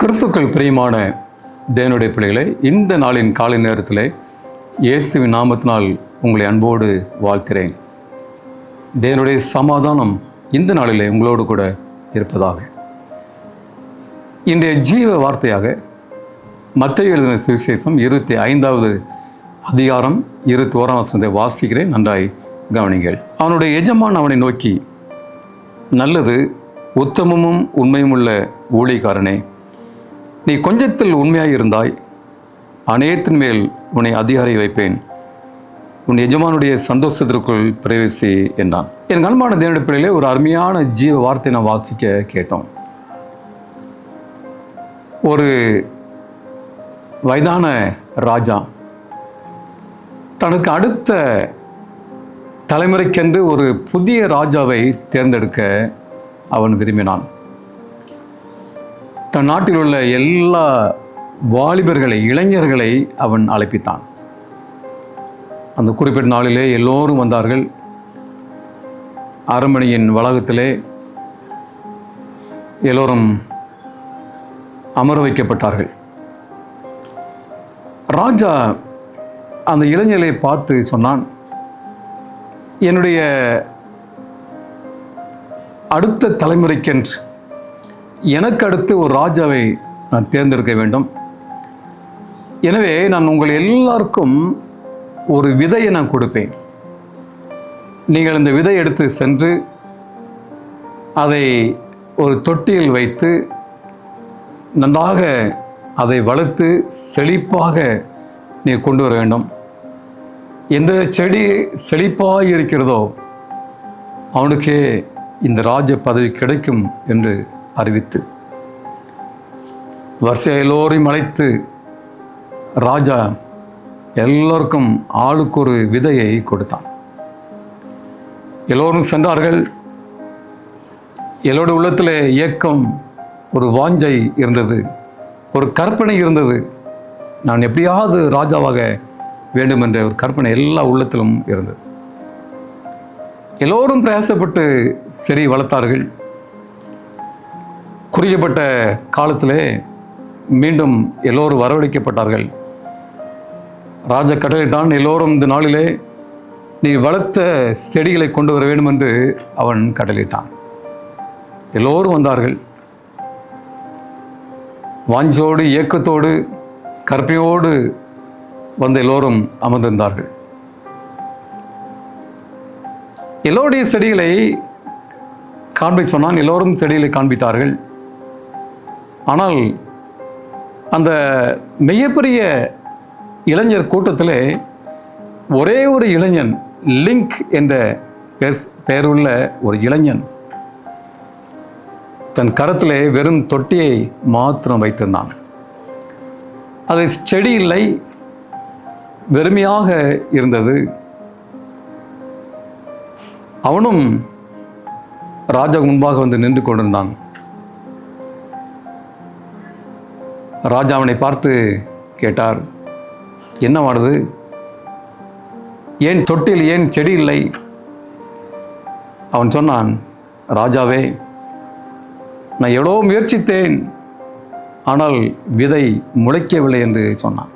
கிறிஸ்துக்கள் பிரியமான தேவனுடைய பிள்ளைகளை இந்த நாளின் காலை நேரத்தில் இயேசுவின் நாமத்தினால் உங்களை அன்போடு வாழ்த்துகிறேன். தேவனுடைய சமாதானம் இந்த நாளிலே உங்களோடு கூட இருப்பதாக. இன்றைய ஜீவ வார்த்தையாக மத்திய எழுதின சுவிசேஷம் இருபத்தி ஐந்தாவது அதிகாரம் இருபத்தி ஓராம் வசனத்தை வாசிக்கிறேன் நன்றாய் கவனிங்கள். அவனுடைய எஜமான் அவனை நோக்கி நல்லது உத்தமமும் உண்மையும் உள்ள ஊழிகாரனே நீ கொஞ்சத்தில் உண்மையாக இருந்தாய். அநேகத்தின் மேல் உன்னை அதிகாரி வைப்பேன். உன் எஜமானுடைய சந்தோஷத்திற்குள் பிரவேசி என்றான். என் அன்பான தேவனுடைய பிள்ளையிலே ஒரு அருமையான ஜீவ வார்த்தை நான் வாசிக்க கேட்டோம். ஒரு வயதான ராஜா தனக்கு அடுத்த தலைமுறைக்கென்று ஒரு புதிய ராஜாவை தேர்ந்தெடுக்க அவன் விரும்பினான். தன் நாட்டில் உள்ள எல்லா வாலிபர்களை இளைஞர்களை அவன் அழைப்பித்தான். அந்த குறிப்பிட்ட நாளிலே எல்லோரும் வந்தார்கள். அரண்மனையின் வளாகத்திலே எல்லோரும் அமர வைக்கப்பட்டார்கள். ராஜா அந்த இளைஞரை பார்த்து சொன்னான் என்னுடைய அடுத்த தலைமுறைக்கென்று எனக்கு அடுத்து ஒரு ராஜாவை நான் தேர்ந்தெடுக்க வேண்டும். எனவே நான் உங்கள் எல்லாருக்கும் ஒரு விதையை நான் கொடுப்பேன். நீங்கள் இந்த விதை எடுத்து சென்று அதை ஒரு தொட்டியில் வைத்து நன்றாக அதை வளர்த்து செழிப்பாக நீ கொண்டு வர வேண்டும். எந்த செடி செழிப்பாக இருக்கிறதோ அவனுக்கே இந்த ராஜ பதவி கிடைக்கும் என்று அறிவித்து. வரிசை எல்லோரையும் அழைத்து ராஜா எல்லோருக்கும் ஆளுக்கு ஒரு விதையை கொடுத்தான். எல்லோரும் சென்றார்கள். எல்லோருடைய உள்ளத்தில் இயக்கம் ஒரு வாஞ்சை இருந்தது ஒரு கற்பனை இருந்தது. நான் எப்படியாவது ராஜாவாக வேண்டும் என்ற ஒரு கற்பனை எல்லா உள்ளத்திலும் இருந்தது. எல்லோரும் பிரயாசப்பட்டு சரி வளர்த்தார்கள். குறிக்கப்பட்ட காலத்திலே மீண்டும் எல்லோரும் வரவழைக்கப்பட்டார்கள். ராஜா கட்டளையிட்டான் எல்லோரும் இந்த நாளிலே நீ வளர்த்த செடிகளை கொண்டு வர வேண்டும் என்று அவன் கட்டளையிட்டான் எல்லோரும் வந்தார்கள். வாஞ்சோடு இயக்கத்தோடு கற்பையோடு வந்த எல்லோரும் அமர்ந்திருந்தார்கள். எல்லோருடைய செடிகளை காண்பிக்க சொன்னான். எல்லோரும் செடிகளை காண்பித்தார்கள். ஆனால் அந்த மிகப்பெரிய இளைஞர் கூட்டத்தில் ஒரே ஒரு இளைஞன் லிங்க் என்ற பெயர் பெயருள்ள ஒரு இளைஞன் தன் கரத்திலே வெறும் தொட்டியை மாத்திரம் வைத்திருந்தான். அது செடி இல்லை வெறுமையாக இருந்தது. அவனும் ராஜா முன்பாக வந்து நின்று கொண்டிருந்தான். ராஜா அவனை பார்த்து கேட்டார் என்னவானது ஏன் தொட்டில் ஏன் செடி இல்லை? அவன் சொன்னான் ராஜாவே நான் எவ்வளோ முயற்சித்தேன் ஆனால் விதை முளைக்கவில்லை என்று சொன்னான்.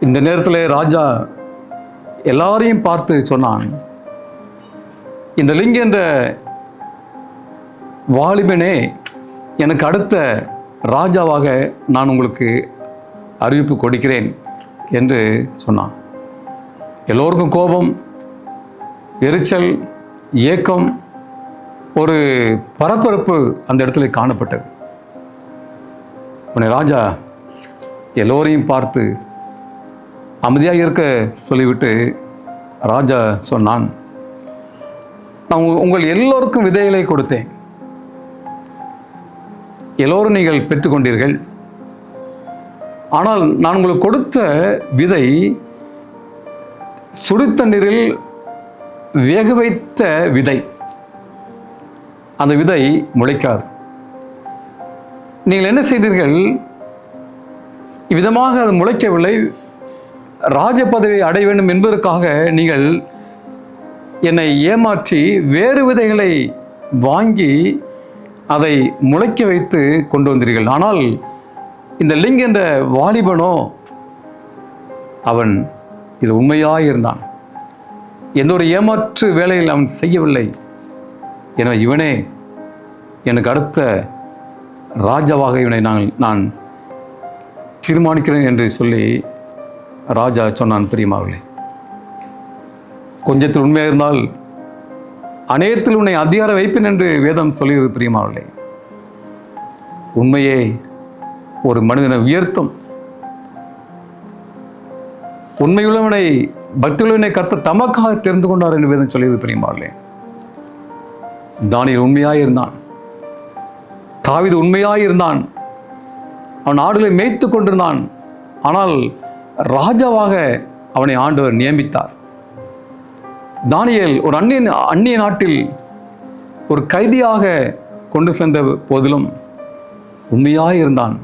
இந்த நேரத்தில் ராஜா எல்லாரையும் பார்த்து சொன்னான் இந்த லிங்க என்ற வாலிபனே எனக்கு அடுத்த ராஜாவாக நான் உங்களுக்கு அறிவிப்பு கொடுக்கிறேன் என்று சொன்னான். எல்லோருக்கும் கோபம் எரிச்சல் ஏக்கம் ஒரு பரபரப்பு அந்த இடத்துல காணப்பட்டது. உன்னை ராஜா எல்லோரையும் பார்த்து அமைதியாக இருக்க சொல்லிவிட்டு ராஜா சொன்னான் நான் உங்கள் எல்லோருக்கும் விதைகளை கொடுத்தேன். எல்லோரும் நீங்கள் பெற்றுக்கொண்டீர்கள். ஆனால் நான் உங்களுக்கு கொடுத்த விதை சுடுத்தண்ணீரில் வேக வைத்த விதை. அந்த விதை முளைக்காது. நீங்கள் என்ன செய்தீர்கள்? இவ்விதமாக அது முளைக்கவில்லை. ராஜ பதவியை அடைய வேண்டும் என்பதற்காக நீங்கள் என்னை ஏமாற்றி வேறு விதைகளை வாங்கி அதை முளைக்க வைத்து கொண்டு வந்தீர்கள். ஆனால் இந்த லிங் என்ற வாலிபனோ அவன் இது உண்மையாக இருந்தான். எந்த ஒரு ஏமாற்று வேலையில் அவன் செய்யவில்லை. என இவனே எனக்கு அடுத்த ராஜாவாக இவனை நான் நான் தீர்மானிக்கிறேன் என்று சொல்லி ராஜா சொன்னான் பிரியமாவில்லை கொஞ்சத்தில் உண்மையாக இருந்தால் அநேகத்தில் உன்னை அதிகார வைப்பேன் என்று வேதம் சொல்கிறது பிரியமாவில்லை உண்மையே ஒரு மனிதனை உயர்த்தும். உண்மையுள்ளவனை பக்தியுள்ளவனை கத்த தமக்காக தெரிந்து கொண்டார் என்று வேதம் சொல்லியது பிரியமாவில்லை தானியில் உண்மையாயிருந்தான். இருந்தான் உண்மையாயிருந்தான். இருந்தான் அவன் ஆடுகளை மேய்த்து கொண்டிருந்தான். ஆனால் ராஜாவாக அவனை ஆண்டவர் நியமித்தார். தானியல் ஒரு அந்நிய அந்நிய நாட்டில் ஒரு கைதியாக கொண்டு சென்ற போதிலும் உண்மையாக இருந்தான்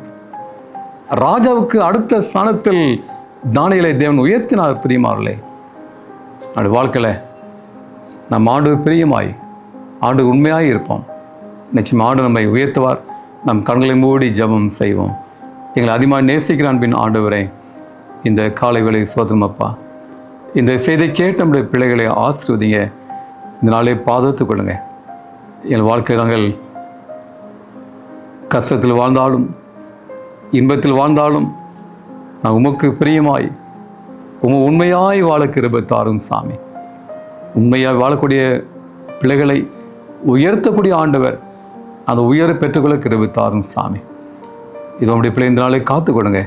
ராஜாவுக்கு அடுத்த ஸ்தானத்தில் தானியலை தேவன் உயர்த்தினார் பிரியமார்களே அப்படி வாழ்க்கையில் நம் ஆண்டு பிரியமாய் ஆண்டு உண்மையாக இருப்போம் நிச்சயம் ஆண்டு நம்மை உயர்த்துவார். நம் கண்களை மூடி ஜெபம் செய்வோம். எங்களை அதிகமாக நேசிக்கிறான் பின் ஆண்டு வரை இந்த காலை வேலை சோதனம் அப்பா இந்த செய்தி கேட்டு நம்முடைய பிள்ளைகளை ஆசிர்வதிங்க. இந்த நாளை பாதுகாத்து கொள்ளுங்க. என் வாழ்க்கை நாங்கள் கஷ்டத்தில் வாழ்ந்தாலும் இன்பத்தில் வாழ்ந்தாலும் நான் உமக்கு பிரியமாய் உம உண்மையாய் வாழ கிருபை தாரும் சாமி. உண்மையாய் வாழக்கூடிய பிள்ளைகளை உயர்த்தக்கூடிய ஆண்டவர் அந்த உயர பெற்றுக்கொள்ள கிருபை தாரும் சாமி. இது உங்களுடைய பிள்ளை இந்த நாளை காத்துக்கொள்ளுங்க.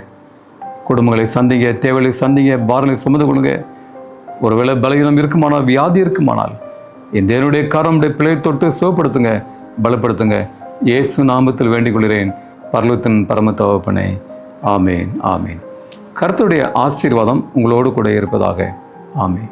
குடும்பங்களை சந்திங்க தேவைகளை சந்திங்க பாரங்களை சுமந்து கொள்ளுங்க. ஒருவேளை பலகீனம் இருக்குமானால் வியாதி இருக்குமானால் என் தேவனுடைய காரமுடைய பிழை தொட்டு சுகப்படுத்துங்க பலப்படுத்துங்க. இயேசு நாமத்தில் வேண்டிக் கொள்கிறேன் பரலத்தின் பரம தவப்பனே ஆமேன் ஆமேன். கருத்துடைய ஆசீர்வாதம் உங்களோடு கூட இருப்பதாக. ஆமேன்.